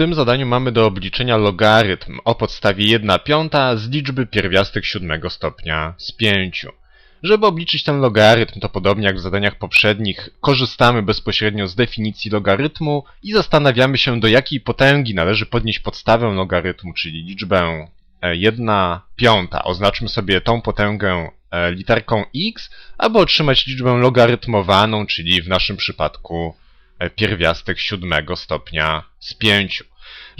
tym zadaniu mamy do obliczenia logarytm o podstawie 1 piąta z liczby pierwiastek siódmego stopnia z 5. Żeby obliczyć ten logarytm, to podobnie jak w zadaniach poprzednich, korzystamy bezpośrednio z definicji logarytmu i zastanawiamy się, do jakiej potęgi należy podnieść podstawę logarytmu, czyli liczbę 1 piąta. Oznaczmy sobie tą potęgę e, literką x, aby otrzymać liczbę logarytmowaną, czyli w naszym przypadku e, pierwiastek siódmego stopnia z 5.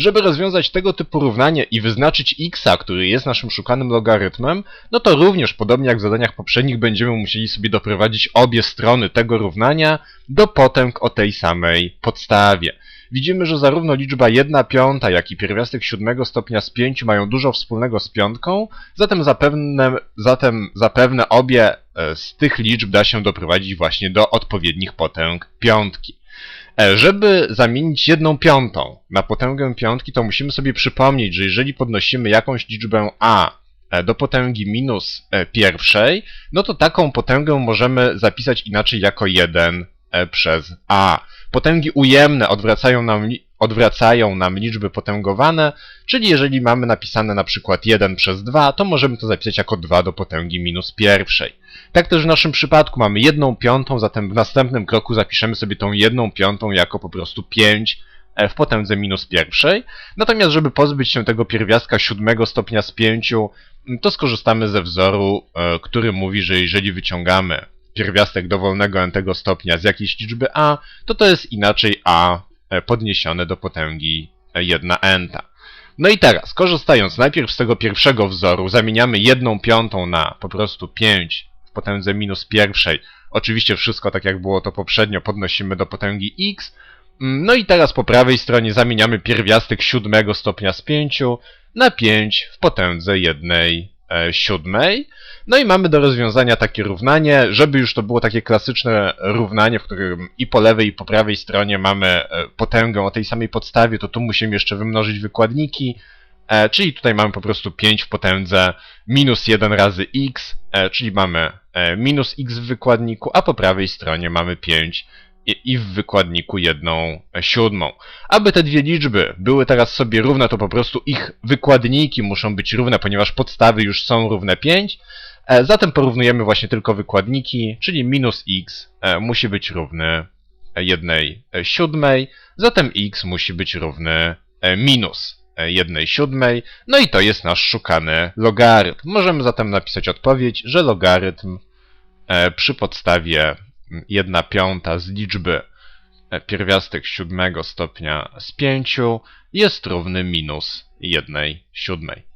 Żeby rozwiązać tego typu równanie i wyznaczyć x, który jest naszym szukanym logarytmem, no to również podobnie jak w zadaniach poprzednich będziemy musieli sobie doprowadzić obie strony tego równania do potęg o tej samej podstawie. Widzimy, że zarówno liczba 1 piąta, jak i pierwiastek siódmego stopnia z 5 mają dużo wspólnego z piątką, zatem zapewne, zatem zapewne obie e, z tych liczb da się doprowadzić właśnie do odpowiednich potęg piątki. E, Żeby zamienić jedną piątą na potęgę piątki, to musimy sobie przypomnieć, że jeżeli podnosimy jakąś liczbę a e, do potęgi minus e, pierwszej, no to taką potęgę możemy zapisać inaczej jako 1 e, przez a. Potęgi ujemne odwracają nam, odwracają nam liczby potęgowane, czyli jeżeli mamy napisane na przykład 1 przez 2, to możemy to zapisać jako 2 do potęgi minus pierwszej. Tak też w naszym przypadku mamy jedną piątą, zatem w następnym kroku zapiszemy sobie tą jedną piątą jako po prostu 5 e, w potędze minus pierwszej. Natomiast, żeby pozbyć się tego pierwiastka siódmego stopnia z 5, to skorzystamy ze wzoru, e, który mówi, że jeżeli wyciągamy pierwiastek dowolnego n-tego stopnia z jakiejś liczby a, to to jest inaczej a podniesione do potęgi 1 n. No i teraz, korzystając najpierw z tego pierwszego wzoru, zamieniamy jedną piątą na po prostu 5 w potędze minus pierwszej. Oczywiście wszystko tak jak było to poprzednio podnosimy do potęgi x. Mm, No i teraz po prawej stronie zamieniamy pierwiastek siódmego stopnia z 5 na 5 w potędze 1 e, siódmej. No i mamy do rozwiązania takie równanie, żeby już to było takie klasyczne równanie, w którym i po lewej i po prawej stronie mamy e, potęgę o tej samej podstawie, to tu musimy jeszcze wymnożyć wykładniki, e, czyli tutaj mamy po prostu 5 w potędze minus 1 razy x, e, czyli mamy e, minus x w wykładniku, a po prawej stronie mamy 5 i, w wykładniku jedną siódmą. Aby te dwie liczby były teraz sobie równe, to po prostu ich wykładniki muszą być równe, ponieważ podstawy już są równe 5. E, Zatem porównujemy właśnie tylko wykładniki, czyli minus x e, musi być równy jednej siódmej, zatem x musi być równy e, minus jednej siódmej, no i to jest nasz szukany logarytm. Możemy zatem napisać odpowiedź, że logarytm e, przy podstawie 1 piąta z liczby e, pierwiastek siódmego stopnia z 5 jest równy minus 1 siódmej.